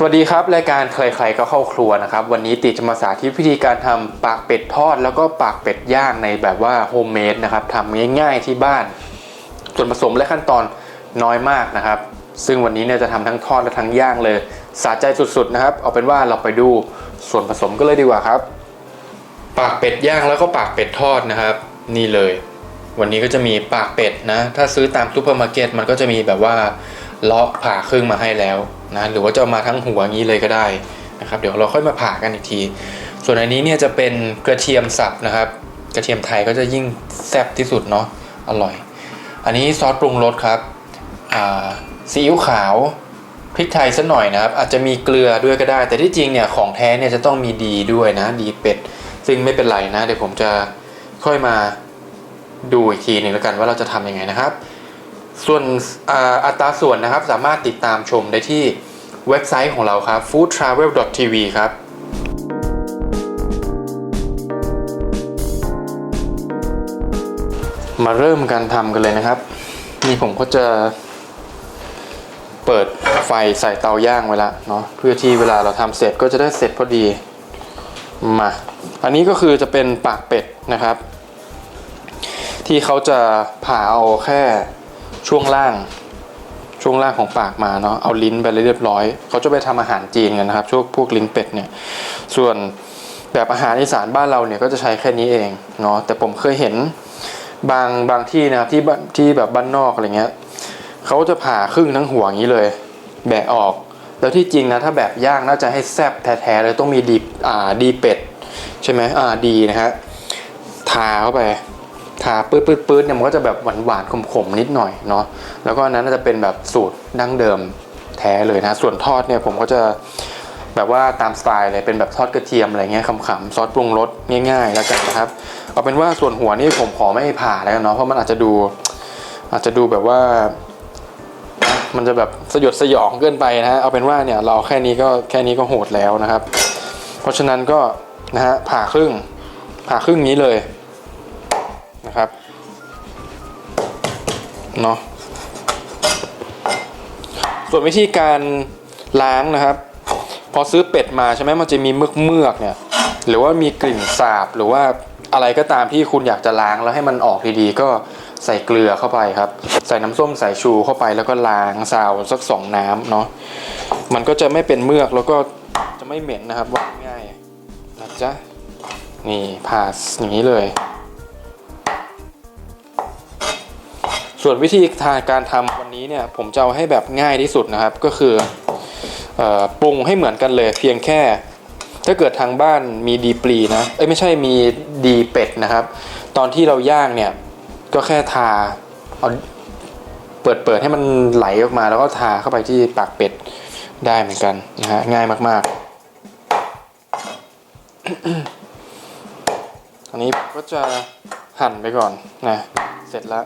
สวัสดีครับ รายการใครๆก็เข้าครัวนะครับ วันนี้ติจะมาสาธิตวิธีการทำปากเป็ดทอด แล้วก็ปากเป็ดย่างในแบบว่าโฮมเมดนะครับทำง่ายๆที่บ้าน ส่วนผสมและขั้นตอนน้อยมากนะครับ ซึ่งวันนี้เนี่ยจะทำทั้งทอดและทั้งย่างเลยสะใจสุดๆนะครับ เอาเป็นว่าเราไปดูส่วนผสมก็เลยดีกว่าครับ ปากเป็ดย่างแล้วก็ปากเป็ดทอดนะครับ นี่เลย วันนี้ก็จะมีปากเป็ดนะ ถ้าซื้อตามซูเปอร์มาร์เก็ตมันก็จะมีแบบว่าเลาะผ่าครึ่งมาให้แล้ว นะหรือว่าจะเอามาทั้งหัวงี้เลยก็ได้นะครับเดี๋ยวเราค่อยมาผ่ากันอีกที ส่วนอันนี้เนี่ยจะเป็นกระเทียมสับนะครับ กระเทียมไทยก็จะยิ่งแซ่บที่สุดเนาะอร่อย อันนี้ซอสปรุงรสครับซีอิ๊วขาวพริกไทยสักหน่อยนะครับ อาจจะมีเกลือด้วยก็ได้ แต่ที่จริงเนี่ยของแท้เนี่ยจะต้องมีดีด้วยนะดีเป็ด ซึ่งไม่เป็นไรนะ เดี๋ยวผมจะค่อยมาดูอีกทีหนึ่งแล้วกันว่าเราจะทำยังไงนะครับ ส่วนอ,อัตราส่วนนะครับสามารถติดตามชมได้ที่เว็บไซต์ของเราครับ foodtravel.tv ครับมาเริ่มการทำกันเลยนะครับ นี่ผมก็จะเปิดไฟใส่เตาย่างไว้แล้วเนาะเพื่อที่เวลาเราทำเสร็จก็จะได้เสร็จพอดีมาอันนี้ก็คือจะเป็นปากเป็ดนะครับ ที่เขาจะผ่าเอาแค่ ช่วงล่างช่วงล่างของปากมาเนาะเอาลิ้นไปเรียบร้อย เขาจะไปทำอาหารจีนกันนะครับช่วงพวกลิ้นเป็ดเนี่ยส่วนแบบอาหารอีสานบ้านเราเนี่ยก็จะใช้แค่นี้เองเนาะแต่ผมเคยเห็นบางบางที่นะครับที่ที่แบบบ้านนอกอะไรเงี้ยเขาจะผ่าครึ่งทั้งหัวอย่างนี้เลย แบะออก แล้วที่จริงนะถ้าแบบย่างน่าจะให้แซ่บแท้ๆเลยต้องมีดีอ่าดีเป็ด ใช่ไหมอ่าดีนะฮะทาเข้าไป ทาปื๊ดปื๊ดปื๊ดเนี่ยมันก็จะแบบหวานหวานขมขมๆนิดหน่อยเนาะแล้วก็อันนั้นจะเป็นแบบสูตรดั้งเดิมแท้เลยนะส่วนทอดเนี่ยผมก็จะแบบว่าตามสไตล์เลยเป็นแบบทอดกระเทียมอะไรเงี้ยขำๆซอสปรุงรสง่าย ๆ แล้วกันนะครับเอาเป็นว่าส่วนหัวนี่ผมขอไม่ผ่าแล้วกันเนาะเพราะมันอาจจะดู อาจจะดูแบบว่า มันจะแบบสยดสยองเกินไปนะฮะเอาเป็นว่าเนี่ยเราแค่นี้ก็แค่นี้ก็โหดแล้วนะครับ เพราะฉะนั้นก็นะฮะผ่าครึ่งผ่าครึ่งนี้เลย นะครับเนาะส่วนวิธีการล้างนะครับ พอซื้อเป็ดมาใช่ไหมมันจะมีเมือกเมือกเนี่ย หรือว่ามีกลิ่นสาบหรือว่าอะไรก็ตามที่คุณอยากจะล้างแล้วให้มันออกดีๆ ก็ใส่เกลือเข้าไปครับ ใส่น้ำส้มสายชูเข้าไปแล้วก็ล้างซาวสักสองน้ำเนาะมันก็จะไม่เป็นเมือกแล้วก็จะไม่เหม็นนะครับว่าง่ายนะจ๊ะนี่ผ่าอย่างนี้เลย ส่วนวิธีทางการทำวันนี้เนี่ยผมจะเอาให้แบบง่ายที่สุดนะครับ ก็คือเออปรุงให้เหมือนกันเลยเพียงแค่ ถ้าเกิดทางบ้านมีดีปลีนะเอ้ยไม่ใช่มีดีเป็ดนะครับ ตอนที่เราย่างเนี่ยก็แค่ทาเอาเปิดเปิดให้มันไหลออกมา แล้วก็ทาเข้าไปที่ปากเป็ดได้เหมือนกันนะฮะง่ายมากๆอันนี้ก็จะหั่นไปก่อนนะเสร็จแล้ว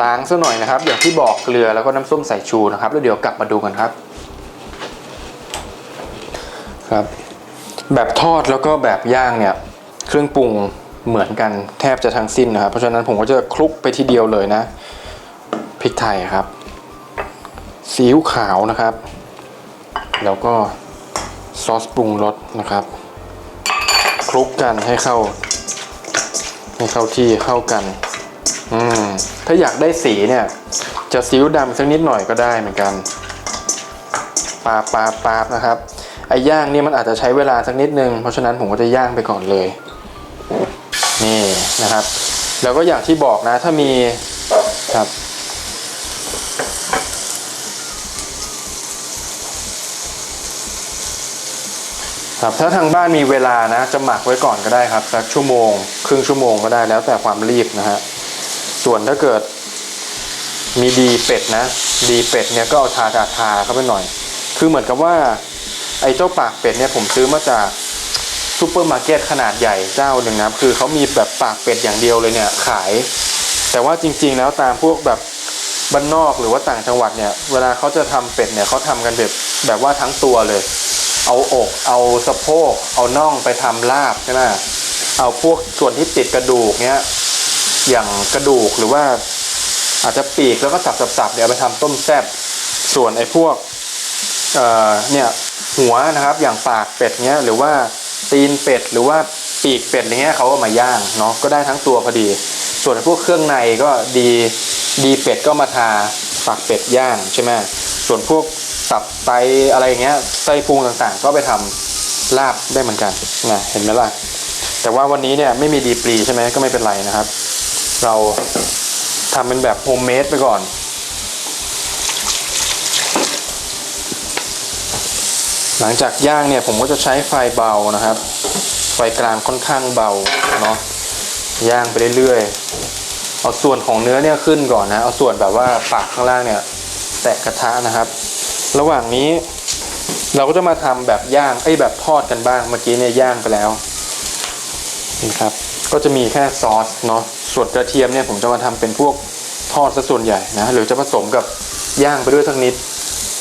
ล้างซะหน่อยนะครับ อย่างที่บอกเกลือแล้วก็น้ำส้มสายชูนะครับ แล้วเดี๋ยวกลับมาดูกันครับ ครับ แบบทอดแล้วก็แบบย่างเนี่ย เครื่องปรุงเหมือนกันแทบจะทั้งสิ้นนะครับ เพราะฉะนั้นผมก็จะคลุกไปทีเดียวเลยนะพริกไทยครับซีอิ๊วขาวนะครับ แล้วก็ซอสปรุงรสนะครับคลุกกันให้เข้า ให้เข้าที่เข้ากัน อืมถ้าอยากได้สีเนี่ย จะซีอิ๊วดำสักนิดหน่อยก็ได้เหมือนกันปาปาปาบนะครับไอ้ย่างนี่มันอาจจะใช้เวลาสักนิดนึง เพราะฉะนั้นผมก็จะย่างไปก่อนเลย นี่นะครับ แล้วก็อย่างที่บอกนะ ถ้ามีครับครับถ้าทางบ้านมีเวลานะ จะหมักไว้ก่อนก็ได้ครับสักชั่วโมง ครึ่งชั่วโมงก็ได้แล้วแต่ความรีบนะฮะ ส่วนถ้าเกิดมีดีเป็ดนะ ดีเป็ดเนี่ยก็เอาทาทาทาเข้าไปหน่อย คือเหมือนกับว่า ไอ้เจ้าปากเป็ดเนี่ยผมซื้อมาจากซูเปอร์มาร์เก็ตขนาดใหญ่เจ้าหนึ่งนะคือเขามีแบบปากเป็ดอย่างเดียวเลยเนี่ยขาย แต่ว่าจริง ๆ แล้วตามพวกแบบบ้านนอกหรือว่าต่างจังหวัดเนี่ย เวลาเขาจะทำเป็ดเนี่ยเขาทำกันแบบแบบว่าทั้งตัวเลย เอาอกเอาสะโพกเอาน่องไปทำลาบใช่ไหมเอาพวกส่วนที่ติดกระดูกเนี้ย อย่างกระดูกหรือว่าอาจจะปีกแล้วก็สับๆๆเดี๋ยวไปทำต้มแซ่บส่วนไอ้พวกเอ่อเนี่ยหัวนะครับอย่างปากเป็ดเนี้ยหรือว่าตีนเป็ดหรือว่าปีกเป็ดอะไรเงี้ยเขาก็มาย่างเนาะก็ได้ทั้งตัวพอดี ส่วนไอ้พวกเครื่องในก็ดีดีเป็ดก็มาทาปากเป็ดย่างใช่ไหมส่วนพวกตับไตอะไรเงี้ยไส้พุงต่างๆ ก็ไปทำลาบได้เหมือนกันนะเห็นไหมล่ะแต่ว่าวันนี้เนี่ยไม่มีดีปรีใช่ไหมก็ไม่เป็นไรนะครับ เราทำเป็นแบบโฮมเมดไปก่อนหลังจากย่างเนี่ยผมก็จะใช้ไฟเบานะครับ ไฟกลางค่อนข้างเบาเนาะย่างไปเรื่อยๆเอาส่วนของเนื้อเนี่ยขึ้นก่อนนะ เอาส่วนแบบว่าปากข้างล่างเนี่ยแตะกระทะนะครับ ระหว่างนี้เราก็จะมาทำแบบย่างไอ้แบบทอดกันบ้างเมื่อกี้เนี่ยย่างไปแล้วนี่ครับ ก็จะมีแค่ซอสเนาะ ส่วนกระเทียมเนี่ยผมจะมาทำเป็นพวกทอดซะส่วนใหญ่นะหรือจะผสมกับย่างไปด้วยทั้งนิด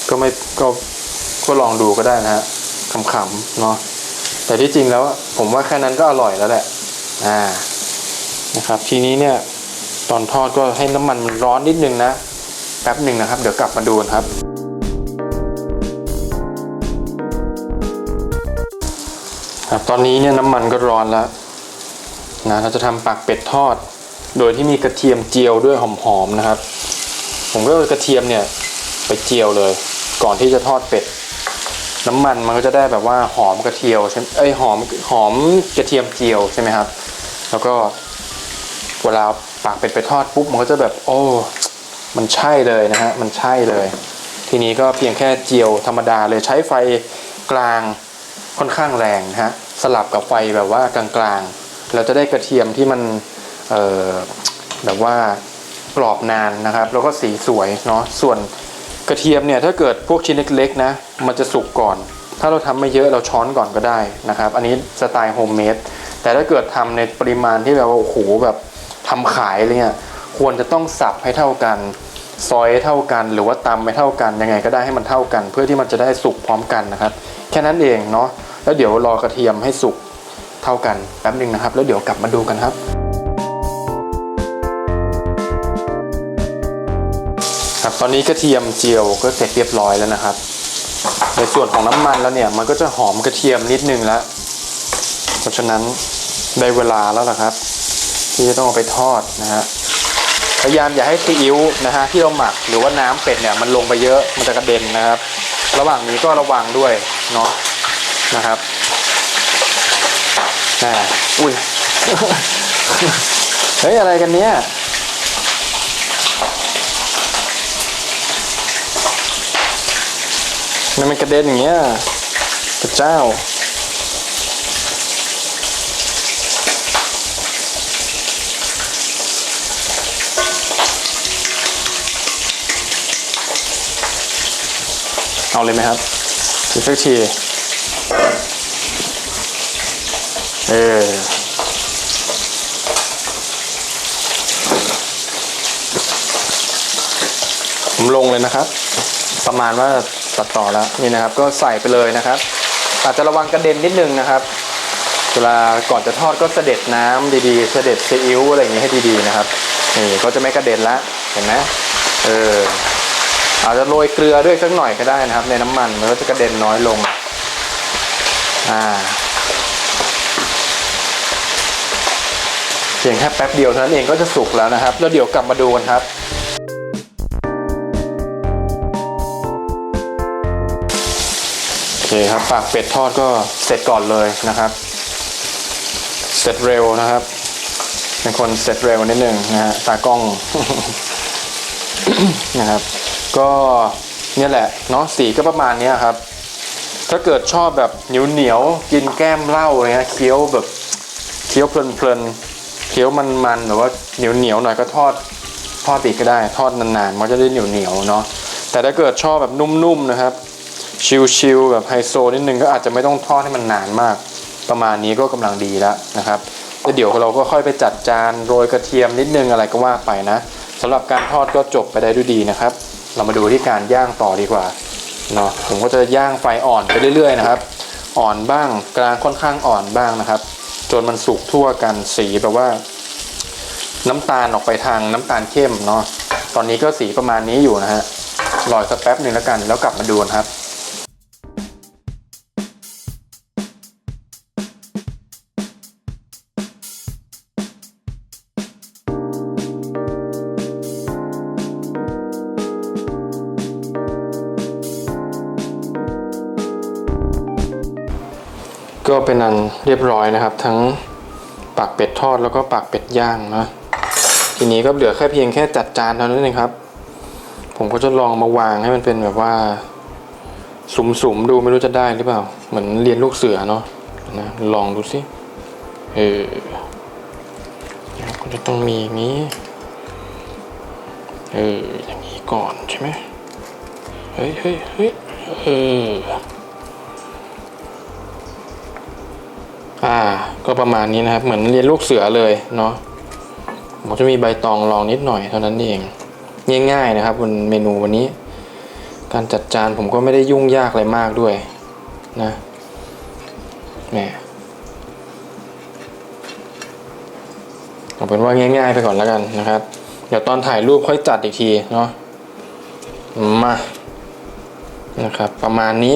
ก็ไม่ก็ก็ลองดูก็ได้นะฮะขำๆเนาะแต่ที่จริงแล้วผมว่าแค่นั้นก็อร่อยแล้วแหละอ่านะครับทีนี้เนี่ยตอนทอดก็ให้น้ำมันมันร้อนนิดนึงนะแป๊บหนึ่งนะครับ เดี๋ยวกลับมาดูนะครับ ครับ ตอนนี้เนี่ยน้ำมันก็ร้อนแล้วนะเราจะทำปากเป็ดทอด โดยที่มีกระเทียมเจียวด้วยหอมๆนะครับ ผมก็เอากระเทียมเนี่ยไปเจียวเลย ก่อนที่จะทอดเป็ด น้ำมันมันก็จะได้แบบว่าหอมกระเทียวใช่เอ้ยหอมหอมกระเทียมเจียวใช่ไหมครับ แล้วก็เวลาปากเป็ดไปทอดปุ๊บมันก็จะแบบโอ้ มันใช่เลยนะฮะมันใช่เลย ทีนี้ก็เพียงแค่เจียวธรรมดาเลยใช้ไฟกลางค่อนข้างแรงนะฮะสลับกับไฟแบบว่ากลางๆเราจะได้กระเทียมที่มัน แบบว่ากรอบนานนะครับ แล้วก็สีสวยเนาะส่วนกระเทียมเนี่ยถ้าเกิดพวกชิ้นเล็กๆนะมันจะสุกก่อน ถ้าเราทำไม่เยอะเราช้อนก่อนก็ได้นะครับ อันนี้สไตล์โฮมเมดแต่ถ้าเกิดทำในปริมาณที่แบบว่าโอ้โหแบบทำขายอะไรเงี้ยควรจะต้องสับให้เท่ากันซอยให้เท่ากันหรือว่าตำไม่เท่ากันยังไงก็ได้ให้มันเท่ากัน เพื่อที่มันจะได้สุกพร้อมกันนะครับ แค่นั้นเองเนาะแล้วเดี๋ยวรอกระเทียมให้สุกเท่ากันแป๊บหนึ่งนะครับ แล้วเดี๋ยวกลับมาดูกันครับ ตอนนี้กระเทียมเจียวก็เสร็จเรียบร้อยแล้วนะครับ ในส่วนของน้ำมันแล้วเนี่ยมันก็จะหอมกระเทียมนิดนึงแล้ว เพราะฉะนั้นได้เวลาแล้วล่ะครับ ที่จะต้องเอาไปทอดนะฮะพยายามอย่าให้ซีอิ๊วนะฮะที่เราหมักหรือว่าน้ำเป็ดเนี่ยมันลงไปเยอะมันจะกระเด็นนะครับ ระหว่างนี้ก็ระวังด้วยเนาะนะครับอ่าอุ้ยเฮ้ยอะไรกันเนี่ย ทำไมมันกระเด็นอย่างเงี้ยพระเจ้า เอาเลยไหมครับอีกสักทีเออผมลงเลยนะครับ ประมาณว่า ตัดต่อแล้วนี่นะครับก็ใส่ไปเลยนะครับ อาจจะระวังกระเด็นนิดนึงนะครับเวลาก่อนจะทอดก็เสด็จน้ำดีๆ เสด็จซีอิ๊วอะไรอย่างนี้ให้ดีๆนะครับนี่ก็จะไม่กระเด็นละเห็นไหมเอออาจจะโรยเกลือด้วยสักหน่อยก็ได้นะครับ ในน้ำมันมันก็จะกระเด็นน้อยลงอ่าเพียงแค่แป๊บเดียวเท่านั้นเองก็จะสุกแล้วนะครับ แล้วเดี๋ยวกลับมาดูกันครับ เคครับปากเป็ดทอดก็เสร็จก่อนเลยนะครับ เสร็จเร็วนะครับ เป็นคนเสร็จเร็วนิดนึงนะฮะตากล้องนะครับ ก็เนี่ยแหละเนาะสีก็ประมาณนี้ครับ ถ้าเกิดชอบแบบเหนียวเหนียวกินแก้มเหล้าอะไรเงี้ยเคี้ยวแบบเคี้ยวเพลินๆเคี้ยวมันๆหรือว่าเหนียวเหนียวหน่อยก็ทอดทอดอีกก็ได้ ทอดนานๆมันจะได้เหนียวเหนียวเนาะแต่ถ้าเกิดชอบแบบนุ่มๆนะครับ ชิลๆแบบไฮโซนิดนึงก็อาจจะไม่ต้องทอดให้มันนานมาก ประมาณนี้ก็กำลังดีแล้วนะครับแล้วเดี๋ยวเราก็ค่อยไปจัดจานโรยกระเทียมนิดนึงอะไรก็ว่าไปนะสำหรับการทอดก็จบไปได้ด้วยดีนะครับ เรามาดูที่การย่างต่อดีกว่าเนาะผมก็จะย่างไฟอ่อนไปเรื่อยๆนะครับ อ่อนบ้างกลางค่อนข้างอ่อนบ้างนะครับ จนมันสุกทั่วกันสีแบบว่า น้ำตาลออกไปทางน้ำตาลเข้มเนาะตอนนี้ก็สีประมาณนี้อยู่นะฮะรอสักแป๊บหนึ่งแล้วกัน แล้วกลับมาดูกันครับ ก็เป็นอันเรียบร้อยนะครับ ทั้งปากเป็ดทอดแล้วก็ปากเป็ดย่างนะทีนี้ก็เหลือแค่เพียงแค่จัดจานเท่านั้นเองครับ ผมก็จะลองมาวางให้มันเป็นแบบว่าสุมๆดูไม่รู้จะได้หรือเปล่า เหมือนเรียนลูกเสือเนาะนะลองดูสิเออก็จะต้องมีอย่างนี้เอออย่างนี้ก่อนใช่ไหมเฮ้ยเฮ้ยเฮ้ยเออ อ่า ก็ประมาณนี้นะครับ เหมือนเรียนลูกเสือเลยเนาะผมจะมีใบตองรองนิดหน่อยเท่านั้นเอง ง่ายๆนะครับบนเมนูวันนี้ การจัดจานผมก็ไม่ได้ยุ่งยากอะไรมากด้วยนะแหมเอาเป็นว่าง่ายๆไปก่อนแล้วกันนะครับ เดี๋ยวตอนถ่ายรูปค่อยจัดอีกทีเนาะมานะครับ ประมาณนี้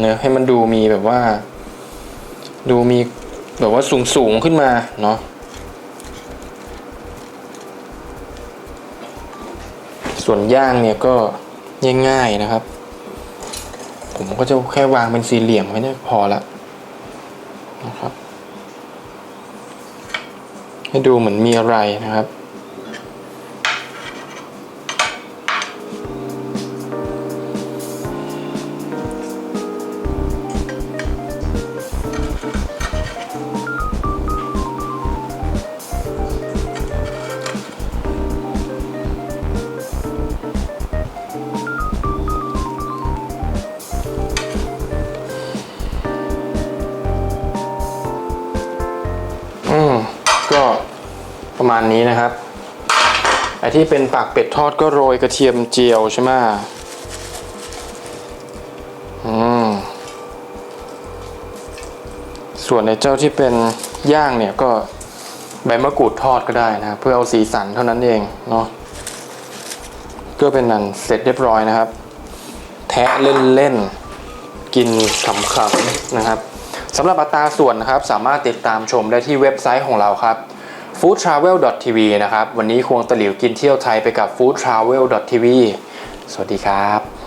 เนะให้มันดูมีแบบว่า ดูมีแบบว่าสูงสูงขึ้นมาเนาะส่วนย่างเนี่ยก็ง่ายๆนะครับ ผมก็จะแค่วางเป็นสี่เหลี่ยมไว้เนี่ยพอละนะครับ ให้ดูเหมือนมีอะไรนะครับ ประมาณนี้นะครับไอที่เป็นปากเป็ดทอดก็โรยกระเทียมเจียวใช่ไหมอืมส่วนในเจ้าที่เป็นย่างเนี่ยก็ใบมะกรูดทอดก็ได้นะเพื่อเอาสีสันเท่านั้นเองเนาะก็เป็นนันเสร็จเรียบร้อยนะครับ แทะเล่นๆกินขำๆนะครับสำหรับอัตราส่วนนะครับ สามารถติดตามชมได้ที่เว็บไซต์ของเราครับ foodtravel.tv นะครับ วันนี้ควงตะหลิวกินเที่ยวไทยไปกับ foodtravel.tv สวัสดีครับ